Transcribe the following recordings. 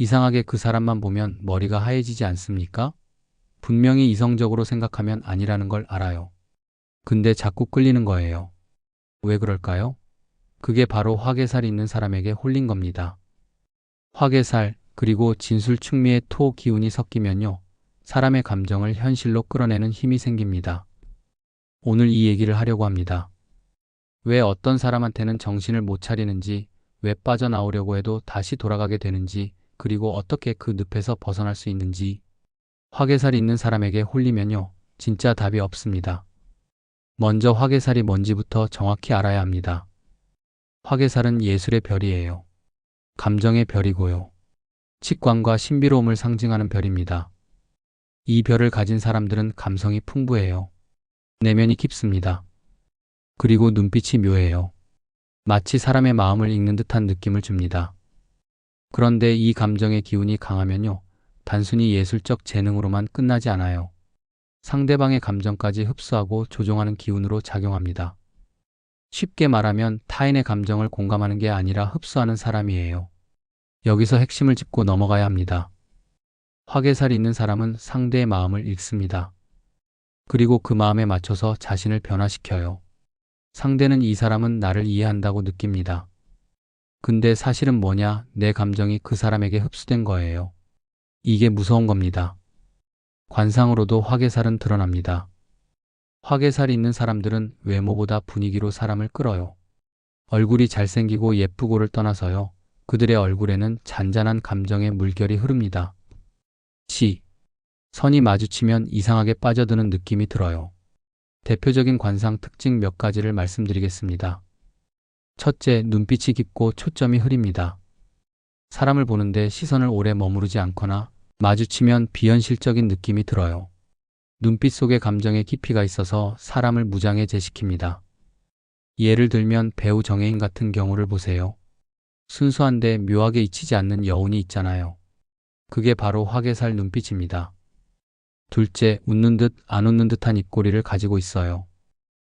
이상하게 그 사람만 보면 머리가 하얘지지 않습니까? 분명히 이성적으로 생각하면 아니라는 걸 알아요. 근데 자꾸 끌리는 거예요. 왜 그럴까요? 그게 바로 화개살 있는 사람에게 홀린 겁니다. 화개살, 그리고 진술 충미의 토 기운이 섞이면요. 사람의 감정을 현실로 끌어내는 힘이 생깁니다. 오늘 이 얘기를 하려고 합니다. 왜 어떤 사람한테는 정신을 못 차리는지, 왜 빠져나오려고 해도 다시 돌아가게 되는지, 그리고 어떻게 그 늪에서 벗어날 수 있는지. 화개살이 있는 사람에게 홀리면요. 진짜 답이 없습니다. 먼저 화개살이 뭔지부터 정확히 알아야 합니다. 화개살은 예술의 별이에요. 감정의 별이고요. 직관과 신비로움을 상징하는 별입니다. 이 별을 가진 사람들은 감성이 풍부해요. 내면이 깊습니다. 그리고 눈빛이 묘해요. 마치 사람의 마음을 읽는 듯한 느낌을 줍니다. 그런데 이 감정의 기운이 강하면요. 단순히 예술적 재능으로만 끝나지 않아요. 상대방의 감정까지 흡수하고 조종하는 기운으로 작용합니다. 쉽게 말하면 타인의 감정을 공감하는 게 아니라 흡수하는 사람이에요. 여기서 핵심을 짚고 넘어가야 합니다. 화개살이 있는 사람은 상대의 마음을 읽습니다. 그리고 그 마음에 맞춰서 자신을 변화시켜요. 상대는 이 사람은 나를 이해한다고 느낍니다. 근데 사실은 뭐냐, 내 감정이 그 사람에게 흡수된 거예요. 이게 무서운 겁니다. 관상으로도 화개살은 드러납니다. 화개살이 있는 사람들은 외모보다 분위기로 사람을 끌어요. 얼굴이 잘생기고 예쁘고를 떠나서요. 그들의 얼굴에는 잔잔한 감정의 물결이 흐릅니다. 시. 선이 마주치면 이상하게 빠져드는 느낌이 들어요. 대표적인 관상 특징 몇 가지를 말씀드리겠습니다. 첫째, 눈빛이 깊고 초점이 흐립니다. 사람을 보는데 시선을 오래 머무르지 않거나 마주치면 비현실적인 느낌이 들어요. 눈빛 속에 감정의 깊이가 있어서 사람을 무장해 제시킵니다. 예를 들면 배우 정혜인 같은 경우를 보세요. 순수한데 묘하게 잊히지 않는 여운이 있잖아요. 그게 바로 화개살 눈빛입니다. 둘째, 웃는 듯 안 웃는 듯한 입꼬리를 가지고 있어요.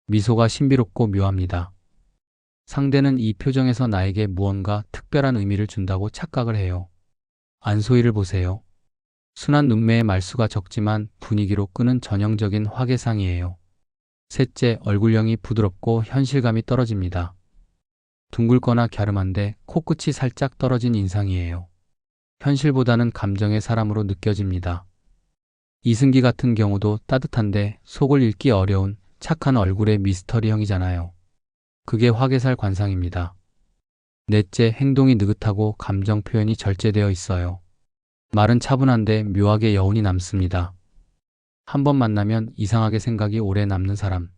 미소가 신비롭고 묘합니다. 상대는 이 표정에서 나에게 무언가 특별한 의미를 준다고 착각을 해요. 안소희를 보세요. 순한 눈매의 말수가 적지만 분위기로 끄는 전형적인 화개상이에요. 셋째, 얼굴형이 부드럽고 현실감이 떨어집니다. 둥글거나 갸름한데 코끝이 살짝 떨어진 인상이에요. 현실보다는 감정의 사람으로 느껴집니다. 이승기 같은 경우도 따뜻한데 속을 읽기 어려운 착한 얼굴의 미스터리형이잖아요. 그게 화개살 관상입니다. 넷째, 행동이 느긋하고 감정 표현이 절제되어 있어요. 말은 차분한데 묘하게 여운이 남습니다. 한 번 만나면 이상하게 생각이 오래 남는 사람.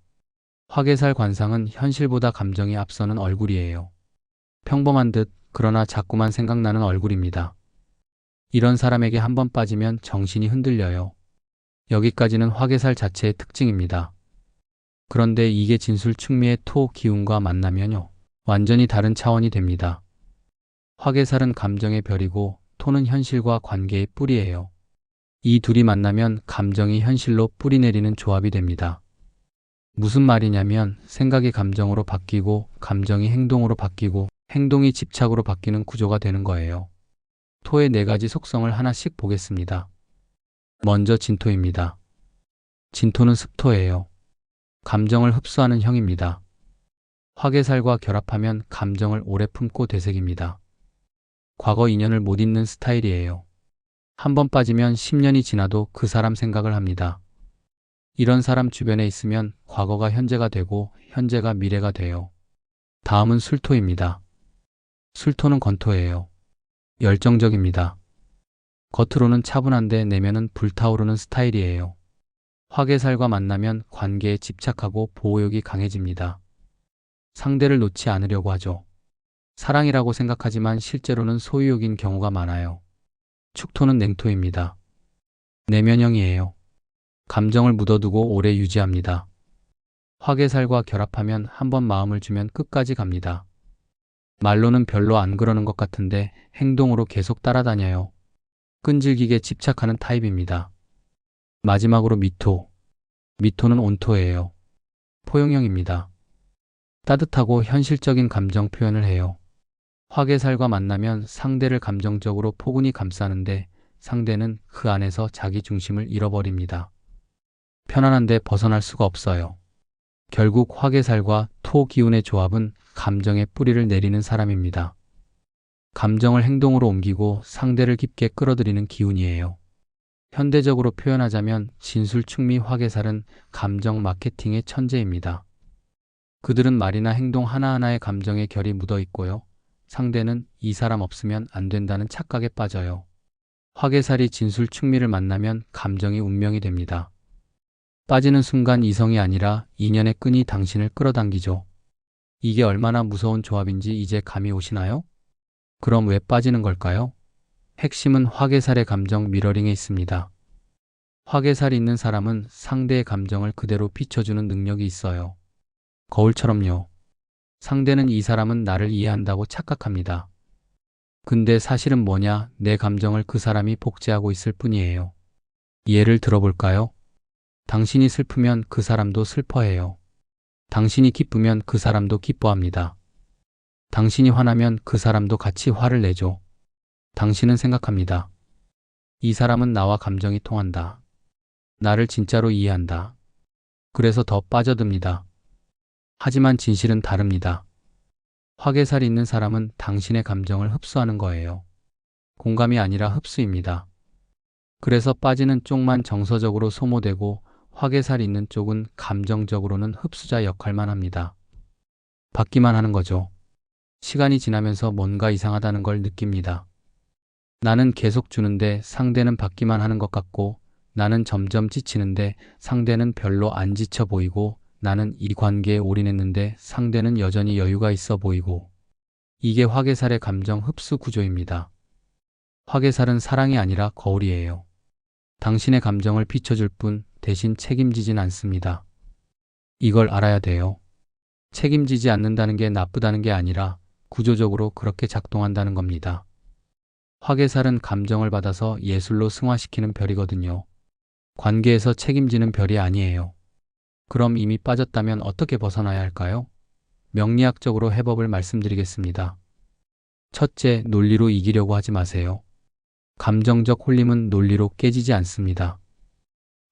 화개살 관상은 현실보다 감정이 앞서는 얼굴이에요. 평범한 듯 그러나 자꾸만 생각나는 얼굴입니다. 이런 사람에게 한 번 빠지면 정신이 흔들려요. 여기까지는 화개살 자체의 특징입니다. 그런데 이게 진술 충미의 토 기운과 만나면요. 완전히 다른 차원이 됩니다. 화개살은 감정의 별이고 토는 현실과 관계의 뿌리예요. 이 둘이 만나면 감정이 현실로 뿌리 내리는 조합이 됩니다. 무슨 말이냐면 생각이 감정으로 바뀌고 감정이 행동으로 바뀌고 행동이 집착으로 바뀌는 구조가 되는 거예요. 토의 네 가지 속성을 하나씩 보겠습니다. 먼저 진토입니다. 진토는 습토예요. 감정을 흡수하는 형입니다. 화개살과 결합하면 감정을 오래 품고 되새깁니다. 과거 인연을 못 잊는 스타일이에요. 한 번 빠지면 10년이 지나도 그 사람 생각을 합니다. 이런 사람 주변에 있으면 과거가 현재가 되고 현재가 미래가 돼요. 다음은 술토입니다. 술토는 건토예요. 열정적입니다. 겉으로는 차분한데 내면은 불타오르는 스타일이에요. 화개살과 만나면 관계에 집착하고 보호욕이 강해집니다. 상대를 놓지 않으려고 하죠. 사랑이라고 생각하지만 실제로는 소유욕인 경우가 많아요. 축토는 냉토입니다. 내면형이에요. 감정을 묻어두고 오래 유지합니다. 화개살과 결합하면 한번 마음을 주면 끝까지 갑니다. 말로는 별로 안 그러는 것 같은데 행동으로 계속 따라다녀요. 끈질기게 집착하는 타입입니다. 마지막으로 미토. 미토는 온토예요. 포용형입니다. 따뜻하고 현실적인 감정 표현을 해요. 화개살과 만나면 상대를 감정적으로 포근히 감싸는데 상대는 그 안에서 자기 중심을 잃어버립니다. 편안한데 벗어날 수가 없어요. 결국 화개살과 토 기운의 조합은 감정의 뿌리를 내리는 사람입니다. 감정을 행동으로 옮기고 상대를 깊게 끌어들이는 기운이에요. 현대적으로 표현하자면 진술충미 화개살은 감정 마케팅의 천재입니다. 그들은 말이나 행동 하나하나에 감정의 결이 묻어 있고요. 상대는 이 사람 없으면 안 된다는 착각에 빠져요. 화개살이 진술 충미를 만나면 감정이 운명이 됩니다. 빠지는 순간 이성이 아니라 인연의 끈이 당신을 끌어당기죠. 이게 얼마나 무서운 조합인지 이제 감이 오시나요? 그럼 왜 빠지는 걸까요? 핵심은 화개살의 감정 미러링에 있습니다. 화개살이 있는 사람은 상대의 감정을 그대로 비춰주는 능력이 있어요. 거울처럼요. 상대는 이 사람은 나를 이해한다고 착각합니다. 근데 사실은 뭐냐, 내 감정을 그 사람이 복제하고 있을 뿐이에요. 예를 들어볼까요? 당신이 슬프면 그 사람도 슬퍼해요. 당신이 기쁘면 그 사람도 기뻐합니다. 당신이 화나면 그 사람도 같이 화를 내죠. 당신은 생각합니다. 이 사람은 나와 감정이 통한다. 나를 진짜로 이해한다. 그래서 더 빠져듭니다. 하지만 진실은 다릅니다. 화개살이 있는 사람은 당신의 감정을 흡수하는 거예요. 공감이 아니라 흡수입니다. 그래서 빠지는 쪽만 정서적으로 소모되고 화개살이 있는 쪽은 감정적으로는 흡수자 역할만 합니다. 받기만 하는 거죠. 시간이 지나면서 뭔가 이상하다는 걸 느낍니다. 나는 계속 주는데 상대는 받기만 하는 것 같고 나는 점점 지치는데 상대는 별로 안 지쳐 보이고 나는 이 관계에 올인했는데 상대는 여전히 여유가 있어 보이고 이게 화개살의 감정 흡수 구조입니다. 화개살은 사랑이 아니라 거울이에요. 당신의 감정을 비춰줄 뿐 대신 책임지진 않습니다. 이걸 알아야 돼요. 책임지지 않는다는 게 나쁘다는 게 아니라 구조적으로 그렇게 작동한다는 겁니다. 화개살은 감정을 받아서 예술로 승화시키는 별이거든요. 관계에서 책임지는 별이 아니에요. 그럼 이미 빠졌다면 어떻게 벗어나야 할까요? 명리학적으로 해법을 말씀드리겠습니다. 첫째, 논리로 이기려고 하지 마세요. 감정적 홀림은 논리로 깨지지 않습니다.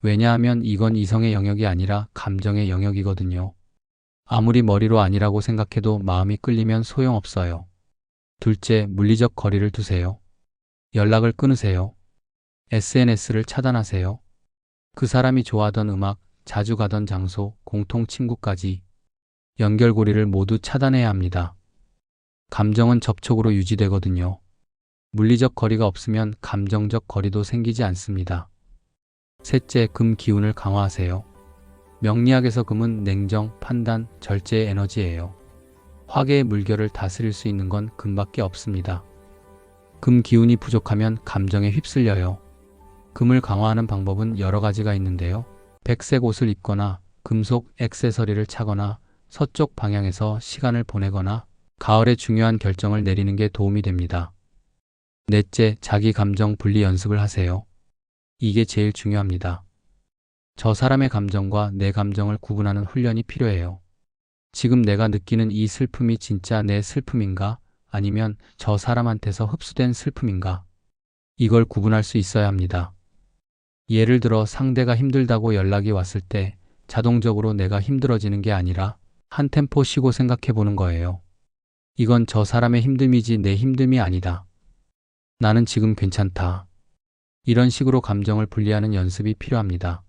왜냐하면 이건 이성의 영역이 아니라 감정의 영역이거든요. 아무리 머리로 아니라고 생각해도 마음이 끌리면 소용없어요. 둘째, 물리적 거리를 두세요. 연락을 끊으세요. SNS를 차단하세요. 그 사람이 좋아하던 음악, 자주 가던 장소, 공통 친구까지 연결고리를 모두 차단해야 합니다. 감정은 접촉으로 유지되거든요. 물리적 거리가 없으면 감정적 거리도 생기지 않습니다. 셋째, 금 기운을 강화하세요. 명리학에서 금은 냉정, 판단, 절제의 에너지예요. 화계의 물결을 다스릴 수 있는 건 금밖에 없습니다. 금 기운이 부족하면 감정에 휩쓸려요. 금을 강화하는 방법은 여러 가지가 있는데요. 백색 옷을 입거나 금속 액세서리를 차거나 서쪽 방향에서 시간을 보내거나 가을에 중요한 결정을 내리는 게 도움이 됩니다. 넷째, 자기 감정 분리 연습을 하세요. 이게 제일 중요합니다. 저 사람의 감정과 내 감정을 구분하는 훈련이 필요해요. 지금 내가 느끼는 이 슬픔이 진짜 내 슬픔인가? 아니면 저 사람한테서 흡수된 슬픔인가? 이걸 구분할 수 있어야 합니다. 예를 들어 상대가 힘들다고 연락이 왔을 때 자동적으로 내가 힘들어지는 게 아니라 한 템포 쉬고 생각해 보는 거예요. 이건 저 사람의 힘듦이지 내 힘듦이 아니다. 나는 지금 괜찮다. 이런 식으로 감정을 분리하는 연습이 필요합니다.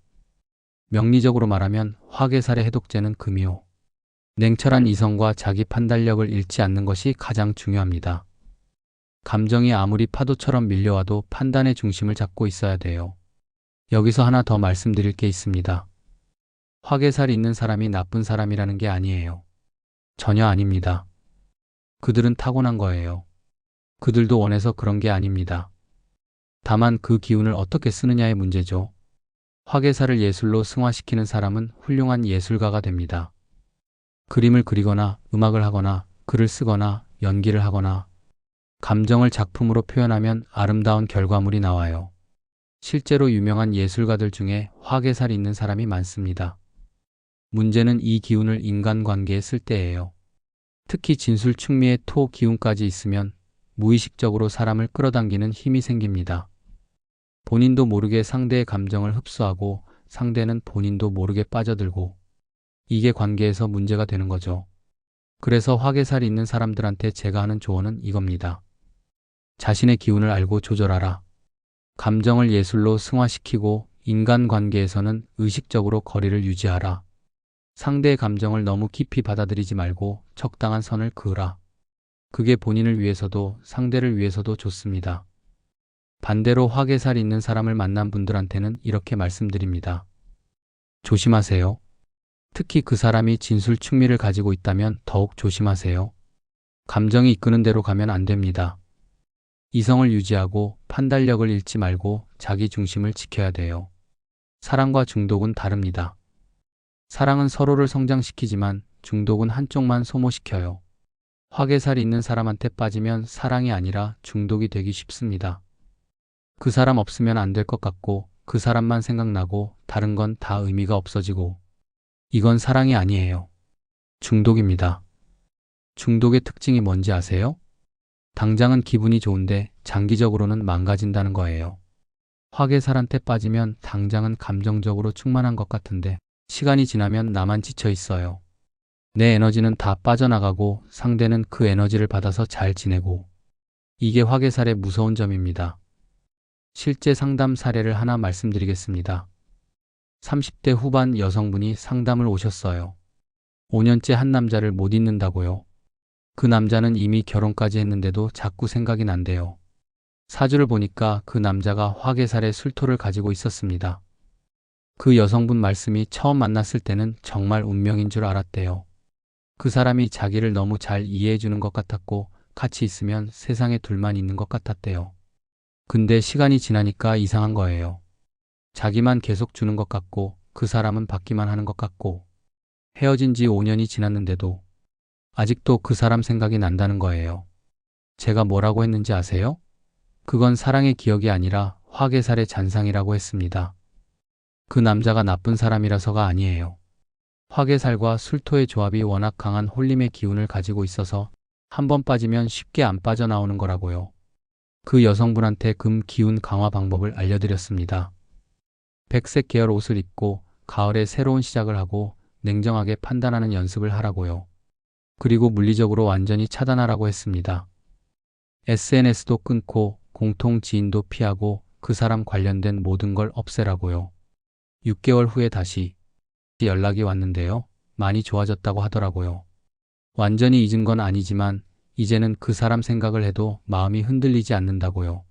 명리적으로 말하면 화계살의 해독제는 금이요. 냉철한 이성과 자기 판단력을 잃지 않는 것이 가장 중요합니다. 감정이 아무리 파도처럼 밀려와도 판단의 중심을 잡고 있어야 돼요. 여기서 하나 더 말씀드릴 게 있습니다. 화계살이 있는 사람이 나쁜 사람이라는 게 아니에요. 전혀 아닙니다. 그들은 타고난 거예요. 그들도 원해서 그런 게 아닙니다. 다만 그 기운을 어떻게 쓰느냐의 문제죠. 화계살을 예술로 승화시키는 사람은 훌륭한 예술가가 됩니다. 그림을 그리거나 음악을 하거나 글을 쓰거나 연기를 하거나 감정을 작품으로 표현하면 아름다운 결과물이 나와요. 실제로 유명한 예술가들 중에 화계살이 있는 사람이 많습니다. 문제는 이 기운을 인간관계에 쓸 때예요. 특히 진술 충미에 토 기운까지 있으면 무의식적으로 사람을 끌어당기는 힘이 생깁니다. 본인도 모르게 상대의 감정을 흡수하고 상대는 본인도 모르게 빠져들고 이게 관계에서 문제가 되는 거죠. 그래서 화계살이 있는 사람들한테 제가 하는 조언은 이겁니다. 자신의 기운을 알고 조절하라. 감정을 예술로 승화시키고 인간 관계에서는 의식적으로 거리를 유지하라. 상대의 감정을 너무 깊이 받아들이지 말고 적당한 선을 그으라. 그게 본인을 위해서도 상대를 위해서도 좋습니다. 반대로 화계살 있는 사람을 만난 분들한테는 이렇게 말씀드립니다. 조심하세요. 특히 그 사람이 진술 충미를 가지고 있다면 더욱 조심하세요. 감정이 이끄는 대로 가면 안 됩니다. 이성을 유지하고 판단력을 잃지 말고 자기 중심을 지켜야 돼요. 사랑과 중독은 다릅니다. 사랑은 서로를 성장시키지만 중독은 한쪽만 소모시켜요. 화계살이 있는 사람한테 빠지면 사랑이 아니라 중독이 되기 쉽습니다. 그 사람 없으면 안 될 것 같고 그 사람만 생각나고 다른 건 다 의미가 없어지고 이건 사랑이 아니에요. 중독입니다. 중독의 특징이 뭔지 아세요? 당장은 기분이 좋은데 장기적으로는 망가진다는 거예요. 화계살한테 빠지면 당장은 감정적으로 충만한 것 같은데 시간이 지나면 나만 지쳐 있어요. 내 에너지는 다 빠져나가고 상대는 그 에너지를 받아서 잘 지내고 이게 화계살의 무서운 점입니다. 실제 상담 사례를 하나 말씀드리겠습니다. 30대 후반 여성분이 상담을 오셨어요. 5년째 한 남자를 못 잊는다고요. 그 남자는 이미 결혼까지 했는데도 자꾸 생각이 난대요. 사주를 보니까 그 남자가 화계살의 술토를 가지고 있었습니다. 그 여성분 말씀이 처음 만났을 때는 정말 운명인 줄 알았대요. 그 사람이 자기를 너무 잘 이해해 주는 것 같았고 같이 있으면 세상에 둘만 있는 것 같았대요. 근데 시간이 지나니까 이상한 거예요. 자기만 계속 주는 것 같고 그 사람은 받기만 하는 것 같고 헤어진 지 5년이 지났는데도 아직도 그 사람 생각이 난다는 거예요. 제가 뭐라고 했는지 아세요? 그건 사랑의 기억이 아니라 화계살의 잔상이라고 했습니다. 그 남자가 나쁜 사람이라서가 아니에요. 화계살과 술토의 조합이 워낙 강한 홀림의 기운을 가지고 있어서 한 번 빠지면 쉽게 안 빠져나오는 거라고요. 그 여성분한테 금 기운 강화 방법을 알려드렸습니다. 백색 계열 옷을 입고 가을에 새로운 시작을 하고 냉정하게 판단하는 연습을 하라고요. 그리고 물리적으로 완전히 차단하라고 했습니다. SNS도 끊고 공통 지인도 피하고 그 사람 관련된 모든 걸 없애라고요. 6개월 후에 다시 연락이 왔는데요. 많이 좋아졌다고 하더라고요. 완전히 잊은 건 아니지만 이제는 그 사람 생각을 해도 마음이 흔들리지 않는다고요.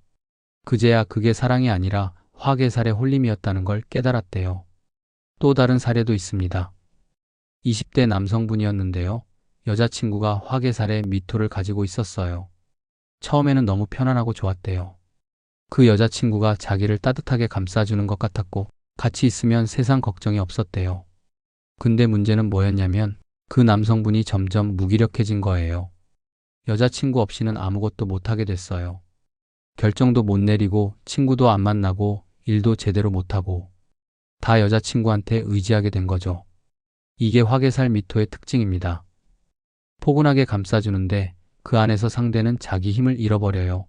그제야 그게 사랑이 아니라 화계살의 홀림이었다는 걸 깨달았대요. 또 다른 사례도 있습니다. 20대 남성분이었는데요. 여자친구가 화계살의 미토를 가지고 있었어요. 처음에는 너무 편안하고 좋았대요. 그 여자친구가 자기를 따뜻하게 감싸주는 것 같았고 같이 있으면 세상 걱정이 없었대요. 근데 문제는 뭐였냐면 그 남성분이 점점 무기력해진 거예요. 여자친구 없이는 아무것도 못하게 됐어요. 결정도 못 내리고 친구도 안 만나고 일도 제대로 못하고 다 여자친구한테 의지하게 된 거죠. 이게 화계살 미토의 특징입니다. 포근하게 감싸주는데 그 안에서 상대는 자기 힘을 잃어버려요.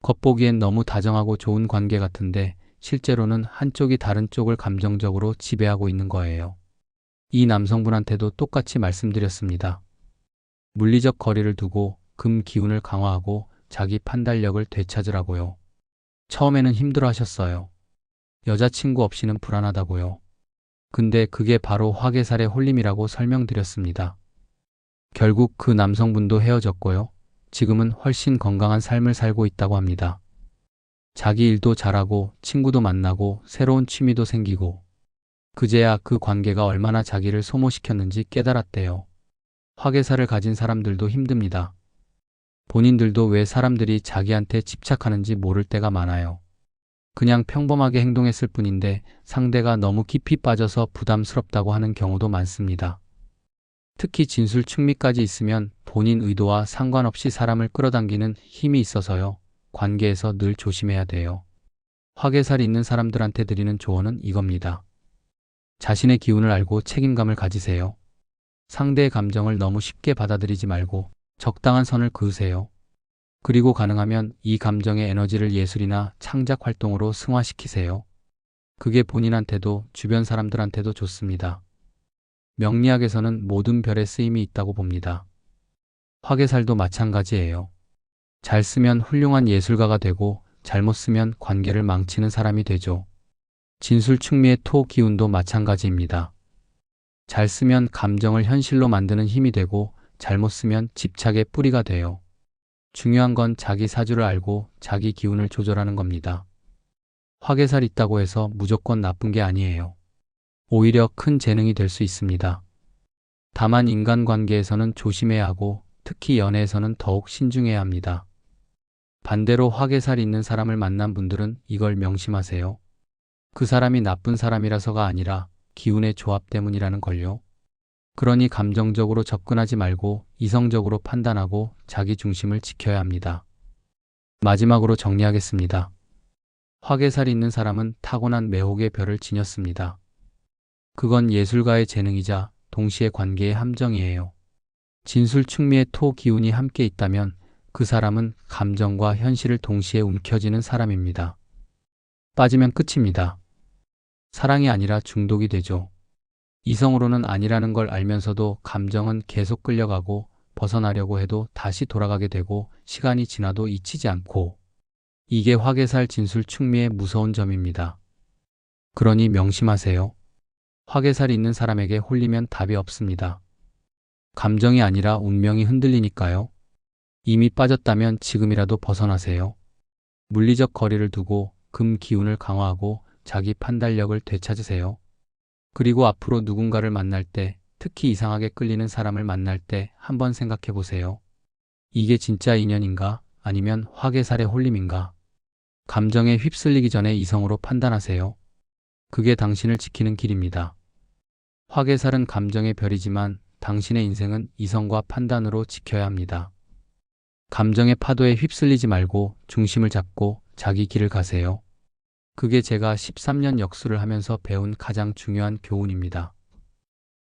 겉보기엔 너무 다정하고 좋은 관계 같은데 실제로는 한쪽이 다른 쪽을 감정적으로 지배하고 있는 거예요. 이 남성분한테도 똑같이 말씀드렸습니다. 물리적 거리를 두고 금 기운을 강화하고 자기 판단력을 되찾으라고요. 처음에는 힘들어 하셨어요. 여자친구 없이는 불안하다고요. 근데 그게 바로 화계살의 홀림이라고 설명드렸습니다. 결국 그 남성분도 헤어졌고요. 지금은 훨씬 건강한 삶을 살고 있다고 합니다. 자기 일도 잘하고 친구도 만나고 새로운 취미도 생기고 그제야 그 관계가 얼마나 자기를 소모시켰는지 깨달았대요. 화계살을 가진 사람들도 힘듭니다. 본인들도 왜 사람들이 자기한테 집착하는지 모를 때가 많아요. 그냥 평범하게 행동했을 뿐인데 상대가 너무 깊이 빠져서 부담스럽다고 하는 경우도 많습니다. 특히 진술 충미까지 있으면 본인 의도와 상관없이 사람을 끌어당기는 힘이 있어서요. 관계에서 늘 조심해야 돼요. 화계살이 있는 사람들한테 드리는 조언은 이겁니다. 자신의 기운을 알고 책임감을 가지세요. 상대의 감정을 너무 쉽게 받아들이지 말고 적당한 선을 그으세요. 그리고 가능하면 이 감정의 에너지를 예술이나 창작 활동으로 승화시키세요. 그게 본인한테도 주변 사람들한테도 좋습니다. 명리학에서는 모든 별에 쓰임이 있다고 봅니다. 화개살도 마찬가지예요. 잘 쓰면 훌륭한 예술가가 되고 잘못 쓰면 관계를 망치는 사람이 되죠. 진술충미의 토 기운도 마찬가지입니다. 잘 쓰면 감정을 현실로 만드는 힘이 되고 잘못 쓰면 집착의 뿌리가 돼요. 중요한 건 자기 사주를 알고 자기 기운을 조절하는 겁니다. 화개살 있다고 해서 무조건 나쁜 게 아니에요. 오히려 큰 재능이 될 수 있습니다. 다만 인간관계에서는 조심해야 하고 특히 연애에서는 더욱 신중해야 합니다. 반대로 화개살 있는 사람을 만난 분들은 이걸 명심하세요. 그 사람이 나쁜 사람이라서가 아니라 기운의 조합 때문이라는 걸요. 그러니 감정적으로 접근하지 말고 이성적으로 판단하고 자기 중심을 지켜야 합니다. 마지막으로 정리하겠습니다. 화개살 있는 사람은 타고난 매혹의 별을 지녔습니다. 그건 예술가의 재능이자 동시에 관계의 함정이에요. 진술 충미의 토 기운이 함께 있다면 그 사람은 감정과 현실을 동시에 움켜쥐는 사람입니다. 빠지면 끝입니다. 사랑이 아니라 중독이 되죠. 이성으로는 아니라는 걸 알면서도 감정은 계속 끌려가고 벗어나려고 해도 다시 돌아가게 되고 시간이 지나도 잊히지 않고 이게 화개살 진술 충미의 무서운 점입니다. 그러니 명심하세요. 화개살 있는 사람에게 홀리면 답이 없습니다. 감정이 아니라 운명이 흔들리니까요. 이미 빠졌다면 지금이라도 벗어나세요. 물리적 거리를 두고 금 기운을 강화하고 자기 판단력을 되찾으세요. 그리고 앞으로 누군가를 만날 때, 특히 이상하게 끌리는 사람을 만날 때 한번 생각해 보세요. 이게 진짜 인연인가? 아니면 화개살의 홀림인가? 감정에 휩쓸리기 전에 이성으로 판단하세요. 그게 당신을 지키는 길입니다. 화개살은 감정의 별이지만 당신의 인생은 이성과 판단으로 지켜야 합니다. 감정의 파도에 휩쓸리지 말고 중심을 잡고 자기 길을 가세요. 그게 제가 13년 역수를 하면서 배운 가장 중요한 교훈입니다.